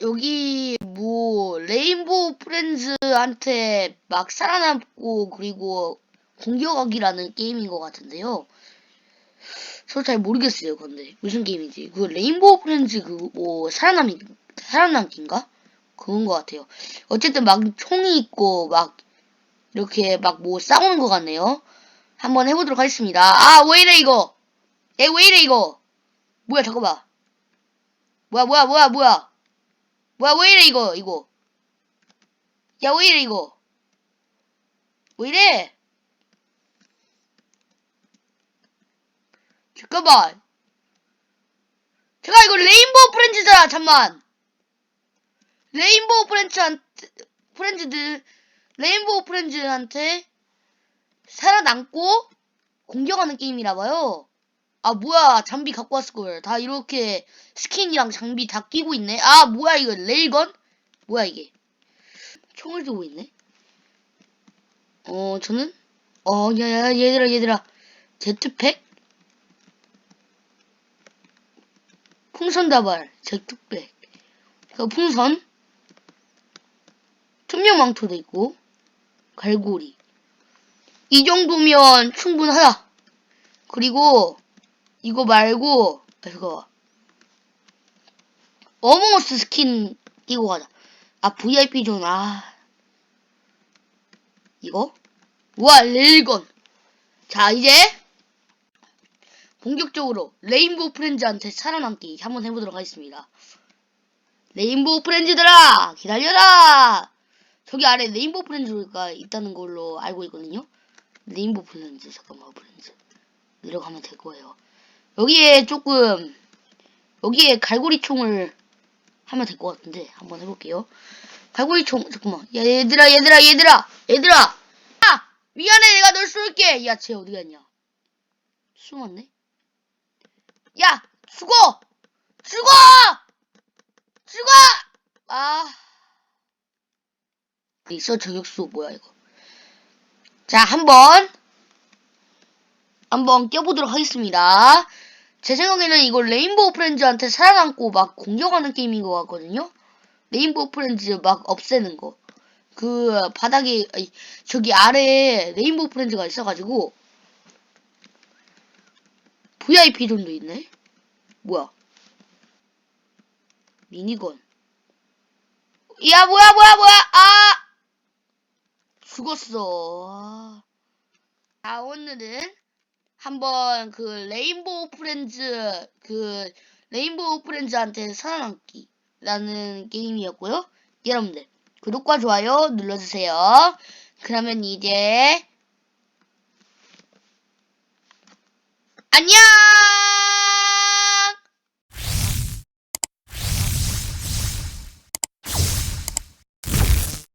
여기 뭐 레인보우 프렌즈한테 막 살아남고 그리고 공격하기라는 게임인 것 같은데요. 저 잘 모르겠어요. 근데 무슨 게임인지 그 레인보우 프렌즈 그 뭐 살아남기 살아남기인가 그런 것 같아요. 어쨌든 막 총이 있고 막 이렇게 막 뭐 싸우는 것 같네요. 한번 해보도록 하겠습니다. 아 왜 이래 이거? 에왜 이래 이거? 뭐야 잠깐만. 뭐야 뭐야 뭐야 뭐야? 뭐야 왜 이래 이거 이거? 야 왜 이래 이거? 왜 이래? 잠깐만. 제가 이거 레인보우 프렌즈잖아 잠만. 레인보우 프렌즈한테 프렌즈들 레인보우 프렌즈한테 살아남고 공격하는 게임이라 봐요. 아 뭐야 장비 갖고 왔을 걸. 다 이렇게 스킨이랑 장비 다 끼고 있네. 아 뭐야 이거 레일건? 뭐야 이게? 총을 들고 있네. 어 저는 어 야야 얘들아 얘들아 제트팩 풍선 다발 제트팩 그 풍선 투명 망토도 있고 갈고리 이 정도면 충분하다. 그리고 이거 말고 아, 이거 어몽어스 스킨 끼고 가자. 아 VIP 존 아. 이거? 우와 레일건. 자 이제 본격적으로 레인보우 프렌즈한테 살아남기 한번 해보도록 하겠습니다. 레인보우 프렌즈들아 기다려라. 저기 아래 레인보우 프렌즈가 있다는 걸로 알고 있거든요. 레인보우 프렌즈 잠깐만 프렌즈 내려가면 될 거예요. 여기에 조금 여기에 갈고리 총을 하면 될 것 같은데 한번 해볼게요. 갈고리 총 잠깐만. 야 얘들아 얘들아 얘들아 얘들아! 아! 미안해 내가 널 쏠게! 야 쟤 어디 갔냐? 숨었네? 야 죽어! 죽어! 죽어! 아. 있어 저격수. 뭐야 이거? 자 한번 한번 껴보도록 하겠습니다. 제 생각에는 이거 레인보우 프렌즈한테 살아남고 막 공격하는 게임인 것 같거든요. 레인보우 프렌즈 막 없애는 거. 그 바닥에 아니, 저기 아래에 레인보우 프렌즈가 있어가지고 VIP 존도 있네. 뭐야? 미니건. 야 뭐야 뭐야 뭐야 아 죽었어. 아. 자 오늘은 한번 그 레인보우 프렌즈 그 레인보우 프렌즈한테 살아남기라는 게임이었고요. 여러분들 구독과 좋아요 눌러주세요. 그러면 이제 안녕.